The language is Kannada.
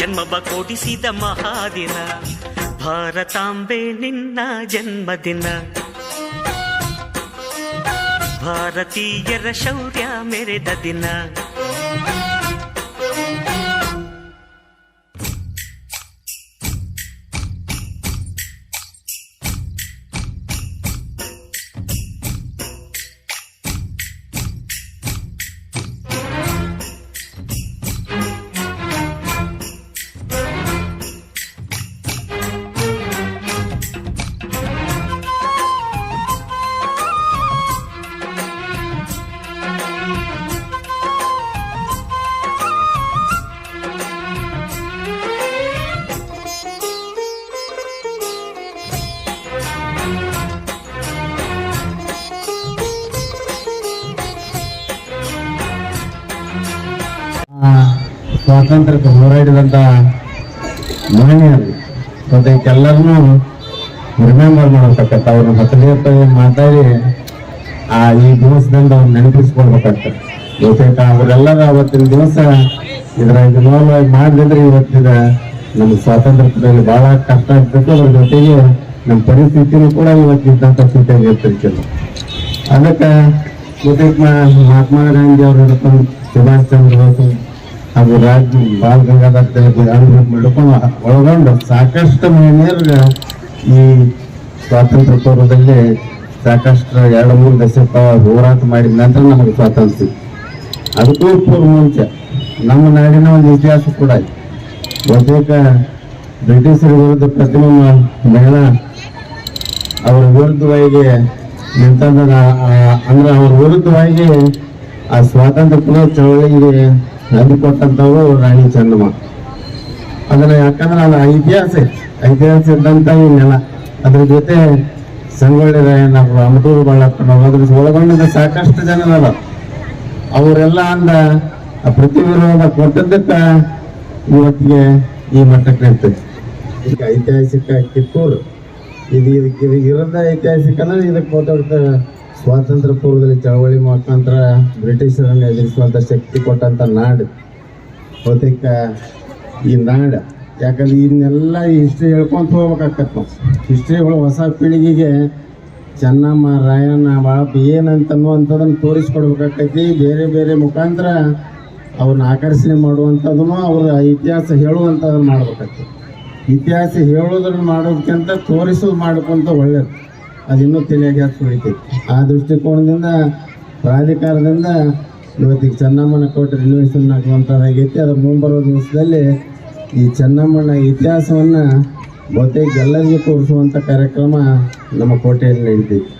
ಜನ್ಮವ ಕೊಡಿಸಿದ ಮಹಾದಿನ. ಭಾರತಾಂಬೆ ನಿನ್ನ ಜನ್ಮದಿನ. ಭಾರತೀಯರ ಶೌರ್ಯ ಮೆರೆದ ದಿನ. ಸ್ವಾತಂತ್ರ್ಯಕ್ಕೆ ಹೋರಾಡಿದಂತ ಮಹನೀಯರು. ಮತ್ತೆ ಇದಕ್ಕೆಲ್ಲರನ್ನೂ ರಿಮೆಂಬರ್ ಮಾಡ್ಬೇಕತ್ತ ಅವ್ರನ್ನ ಹತ್ತಿರ ಮಾತಾಡಿ ಆ ಈ ದಿವಸದಿಂದ ಅವ್ರು ನೆನಪಿಸ್ಕೊಳ್ಬೇಕಾಗ್ತದೆ ಬಹುತೇಕ ಅವರೆಲ್ಲರ ಅವತ್ತಿನ ದಿವಸ ಇದರ ಇನ್ವಾಲ್ವ್ ಮಾಡಿದ್ರೆ ಇವತ್ತಿನ ನಮ್ಮ ಸ್ವಾತಂತ್ರ್ಯದಲ್ಲಿ ಬಹಳ ಕಷ್ಟ ಆಗ್ತೈತೆ ಅದ್ರ ಜೊತೆಗೆ ನಮ್ಮ ಪರಿಸ್ಥಿತಿನೂ ಕೂಡ ಇವತ್ತಿದ್ದಂಥ ಸ್ಥಿತಿಯಾಗಿ ಇರ್ತಿರ್ತಿಲ್ಲ ಅದಕ್ಕೆ ಜೊತೆಗೆ ಮಹಾತ್ಮ ಗಾಂಧಿ ಅವರು ಸುಭಾಷ್ ಚಂದ್ರ ಬೋಸ್ ಹಾಗೂ ರಾಜ್ಯ ಬಾಲ್ ಗಂಗಾಧರ್ ಅನುಭವ ಹಿಡ್ಕೊಂಡು ಒಳಗೊಂಡು ಸಾಕಷ್ಟು ಮಹಿಳೆಯರಿಗೆ ಈ ಸ್ವಾತಂತ್ರ್ಯ ಪೂರ್ವದಲ್ಲಿ ಸಾಕಷ್ಟು ಎರಡು ಮೂರು ದಶಕ ಹೋರಾಟ ಮಾಡಿದ ನಂತರ ನಮಗೆ ಸ್ವಾತಂತ್ರ್ಯ. ಅದಕ್ಕೂ ಪೂರ್ವ ಮುಂಚೆ ನಮ್ಮ ನಾಡಿನ ಒಂದು ಇತಿಹಾಸ ಕೂಡ ಬಹುತೇಕ ಬ್ರಿಟಿಷರ ವಿರುದ್ಧ ಪ್ರತಿಮ ಮಹಿಳಾ ಅವರ ವಿರುದ್ಧವಾಗಿ ನಿಂತಂದ್ರೆ ಅಂದ್ರೆ ಅವ್ರ ವಿರುದ್ಧವಾಗಿ ಆ ಸ್ವಾತಂತ್ರ್ಯ ಪುನಃ ಚಳವಳಿಗೆ ನಂಬಿ ಕೊಟ್ಟಂತವರು ರಾಣಿ ಚೆನ್ನಮ್ಮ ಅದನ್ನ ಯಾಕಂದ್ರೆ ಅದು ಐತಿಹಾಸ ಐತಿಹಾಸ ಇದ್ದಂತ ಈ ಅದ್ರ ಜೊತೆ ಸಂಗೊಳ್ಳಿ ರಾಯಣ್ಣ ಅಮಟೂರು ಬಾಳಪ್ಪನ ಅದ್ರ ಒಳಗೊಂಡಿದ್ದ ಸಾಕಷ್ಟು ಜನ ಅದ ಅವರೆಲ್ಲ ಅಂದ, ಆ ಪ್ರತಿವಿರೋಧ ಕೊಟ್ಟದ್ದಕ್ಕ ಇವತ್ತಿಗೆ ಈ ಮಟ್ಟಕ್ಕೆ ನಿಂತೈತಿ ಈಗ ಐತಿಹಾಸಿಕ ಕಿತ್ತೂರು. ಇದು ಇದಕ್ಕೆ ಇರೋದ ಐತಿಹಾಸಿಕ ಅಂದ್ರೆ ಇದಕ್ಕೆ ಗೊತ್ತಾಗ್ತ ಸ್ವಾತಂತ್ರ್ಯ ಪೂರ್ವದಲ್ಲಿ ಚಳವಳಿ ಮುಖಾಂತರ ಬ್ರಿಟಿಷರನ್ನು ಎದುರಿಸುವಂಥ ಶಕ್ತಿ ಕೊಟ್ಟಂಥ ನಾಡು. ಬಹುತೇಕ ಈ ನಾಡು. ಯಾಕಂದ್ರೆ ಇದನ್ನೆಲ್ಲ ಈ ಹಿಸ್ಟ್ರಿ ಹೇಳ್ಕೊಂತ ಹೋಗ್ಬೇಕಾಗತ್ತೆ ನಾವು ಹಿಸ್ಟ್ರಿಗಳು ಹೊಸ ಪೀಳಿಗೆಗೆ ಚೆನ್ನಮ್ಮ, ರಾಯಣ್ಣ, ಬಾಳಪ್ಪ ಏನಂತ ಅನ್ನುವಂಥದ್ದನ್ನು ತೋರಿಸ್ಕೊಡ್ಬೇಕಾಗ್ತೈತಿ. ಬೇರೆ ಬೇರೆ ಮುಖಾಂತರ ಅವ್ರನ್ನ ಆಕರ್ಷಣೆ ಮಾಡುವಂಥದ್ದನ್ನು ಅವ್ರ ಇತಿಹಾಸ ಹೇಳುವಂಥದ್ದನ್ನು ಮಾಡ್ಬೇಕಾಗ್ತದೆ. ಇತಿಹಾಸ ಹೇಳೋದನ್ನು ಮಾಡೋದಕ್ಕಿಂತ ತೋರಿಸೋದು ಮಾಡ್ಕೊಂತ ಒಳ್ಳೇದು. ಅದಿನ್ನೂ ತಲೆಯಾಗಿ ಹಾಕಿ ಆ ದೃಷ್ಟಿಕೋನದಿಂದ, ಪ್ರಾಧಿಕಾರದಿಂದ ಇವತ್ತಿಗೆ ಚೆನ್ನಮ್ಮನ ಕೋಟೆ ರಿನೋವೇಷನ್ ಆಗುವಂಥದ್ದಾಗೈತಿ ಅದು ಮುಂಬರುವ ದಿವಸದಲ್ಲಿ ಈ ಚೆನ್ನಮ್ಮನ ಇತಿಹಾಸವನ್ನು ಬಹುತೇಕ ಎಲ್ಲರಿಗೂ ತೋರಿಸುವಂಥ ಕಾರ್ಯಕ್ರಮ ನಮ್ಮ ಕೋಟೆಯಲ್ಲಿ ನಡೀತೈತಿ.